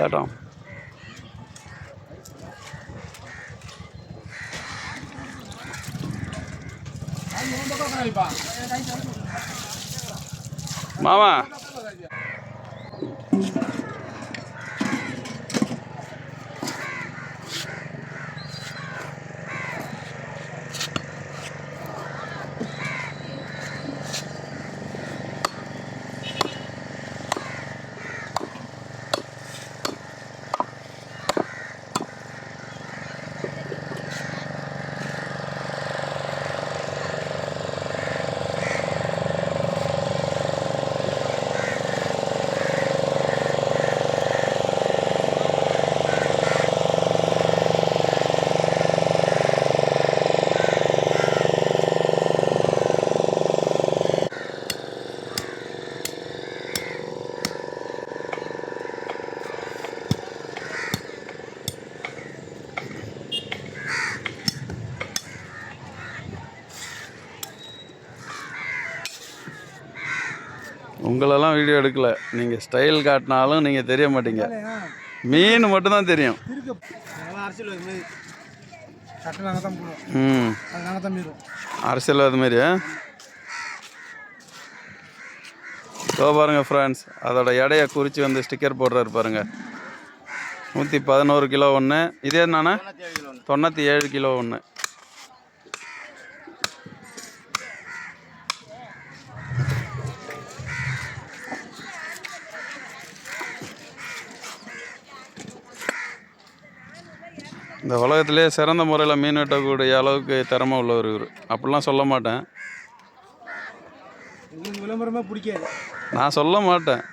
கேட்டோம் மாமா உங்களெல்லாம் வீடியோ எடுக்கல. நீங்கள் ஸ்டைல் காட்டினாலும் நீங்கள் தெரிய மாட்டீங்க. மீன் மட்டும்தான் தெரியும். தான் தெரியும் ம். அது அரசியல் அது மாதிரி ஸோ பாருங்கள் ஃப்ரெண்ட்ஸ் அதோட எடையை குறித்து வந்து ஸ்டிக்கர் போடுறாரு பாருங்கள் நூற்றி பதினோரு கிலோ ஒன்று இதே என்னண்ணா? தொண்ணூற்றி ஏழு கிலோ ஒன்று இந்த உலகத்திலே சிறந்த முறையில் மீன் வெட்டக்கூடிய அளவுக்கு திறமை உள்ளவர் இவர். அப்படிலாம் சொல்ல மாட்டேன். உங்களுக்கு விளம்பரமே பிடிக்காது. நான் சொல்ல மாட்டேன்.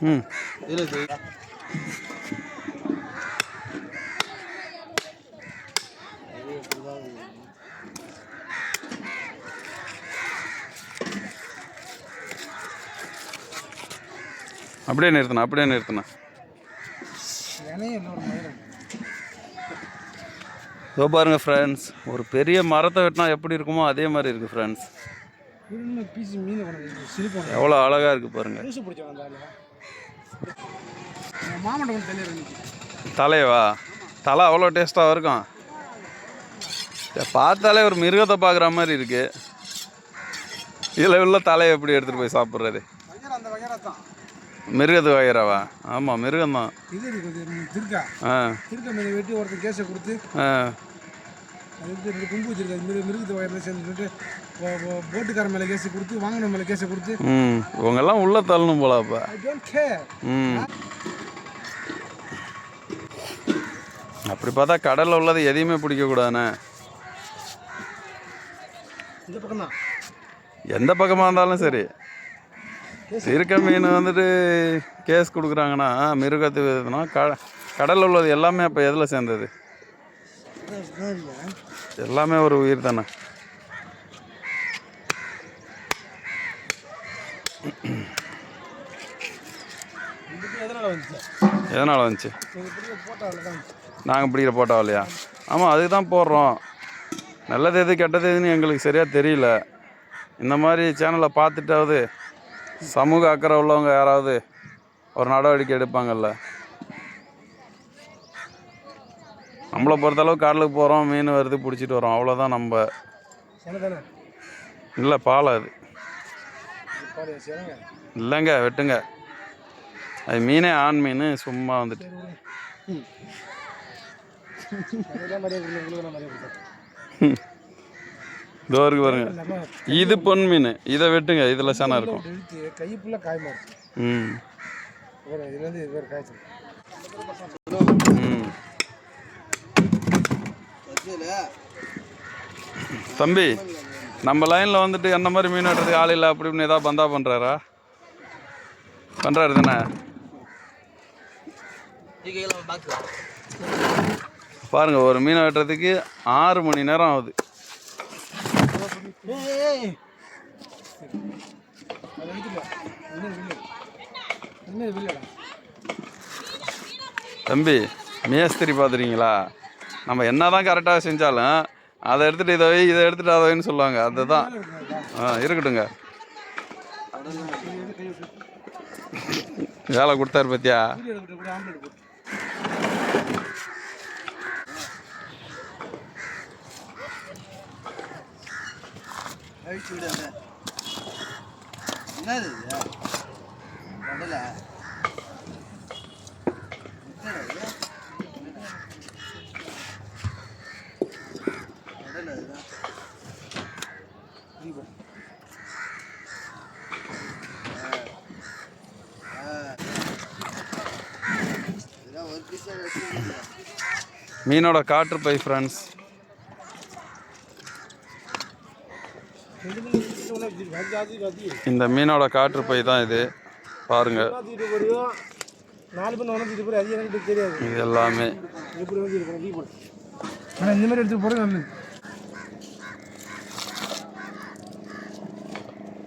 ம். அப்படியே நிறுத்தணும் அப்படியே நிறுத்தணும் இதோ பாருங்க ஃப்ரெண்ட்ஸ் ஒரு பெரிய மரத்தை வெட்டினா எப்படி இருக்குமோ அதே மாதிரி இருக்குது ஃப்ரெண்ட்ஸ் எவ்வளோ அழகாக இருக்குது பாருங்க. தலையவா? தலை அவ்வளோ டேஸ்ட்டாக இருக்கும். பார்த்தாலே ஒரு மிருகத்தை பார்க்குற மாதிரி இருக்கு. இதில் உள்ள தலையை எப்படி எடுத்துகிட்டு போய் சாப்பிட்றது? மிருகத்து வகைரவா ஆமாம் மிருகம்தான் இது இருக்கு இது ஆ. திருக்க மீனை வெட்டி ஒருத்தன் கேஸை கொடுத்து ஆ. அது வந்து கொம்பு வச்சிருக்காது மிரு மிருகத்து வகைரா சேர்ந்துட்டு போட்டுக்கார மேலே கேஸை கொடுத்து வாங்கின மேலே கேஸை கொடுத்து. ம். இவங்கெல்லாம் உள்ள தள்ளணும் போல அப்போ. ஐ டோன்ட் கேர் ம். அப்படி பார்த்தா கடலில் உள்ளது எதையுமே பிடிக்கக்கூடாதுண்ணே இந்த பக்கம் தான் எந்த பக்கமாக இருந்தாலும் சரி. இருக்க மீன் வந்துட்டு கேஸ் கொடுக்குறாங்கன்னா மிருகத்து விதத்துனா க கடலில் உள்ளது எல்லாமே அப்போ எதில் சேர்ந்தது? எல்லாமே ஒரு உயிர் தானே? எதனால் வந்துச்சு? வந்துச்சு நாங்கள் பிடிக்கிற போட்டோ இல்லையா? ஆமாம் அதுக்கு தான் போடுறோம். நல்லது எது கெட்டது எதுன்னு எங்களுக்கு சரியாக தெரியல. இந்த மாதிரி சேனலை பார்த்துட்டாவது சமூக அக்கறை உள்ளவங்க யாராவது ஒரு நடவடிக்கை எடுப்பாங்கல்ல? நம்மளை பொறுத்தளவு கடலுக்கு போகிறோம் மீன் வருது பிடிச்சிட்டு வரோம். அவ்வளோதான் நம்ம இல்லை பாலை அது. இல்லைங்க வெட்டுங்க. அது மீனே ஆண் மீன் சும்மா வந்துட்டு. அதெல்லாம் இதோ இருக்கு பாருங்க. இது பொன் மீன். இதை வெட்டுங்க. இதில் சேனை இருக்கும். கை ஃபுல்லாக காயமா ம். அப்புறம் இதுலேருந்து இது வேறு காய்ச்சல் ம் தம்பி நம்ம லைனில் வந்துட்டு என்ன மாதிரி மீன் வெட்டுறதுக்கு ஆள் இல்லை அப்படி இப்படின்னு ஏதாவது பந்தா பண்ணுறாரா பண்ணுறாரு தானே? பாருங்க ஒரு மீனை வெட்டுறதுக்கு ஆறு மணி நேரம் ஆகுது அதை எடுத்துக்கல இன்னும் இல்லை என்ன வெளியடா தம்பி மேஸ்திரி பார்த்துறீங்களா நம்ம என்ன தான் கரெக்டாக செஞ்சாலும் அதை எடுத்துகிட்டு இதை வை இதை எடுத்துகிட்டு அதை வைன்னு சொல்லுவாங்க. அதுதான். ஆ இருக்கட்டுங்க வேலை கொடுத்தாரு பத்தியா வீடியோ எடுக்கிட்ட கூட ஆம்லேட் போட்டு அழிச்சு விடுங்க என்னது இது? கடலை கடலை இதுதான். மீனோட காற்று பை ஃப்ரெண்ட்ஸ் ரெண்டு மூணு நிமிஷம் உள்ள வச்சிருக்கு. அது அது இது அது இந்த மீனோட காற்று பை தான் இது. பாருங்க. நாலு பேர் உணர்த்திட்டு போய் அது எனக்கு தெரியாது இது எல்லாமே. எப்படி வந்து இருக்கணும் ஆனால் இந்த மாதிரி எடுத்து போகிறது நல்லது.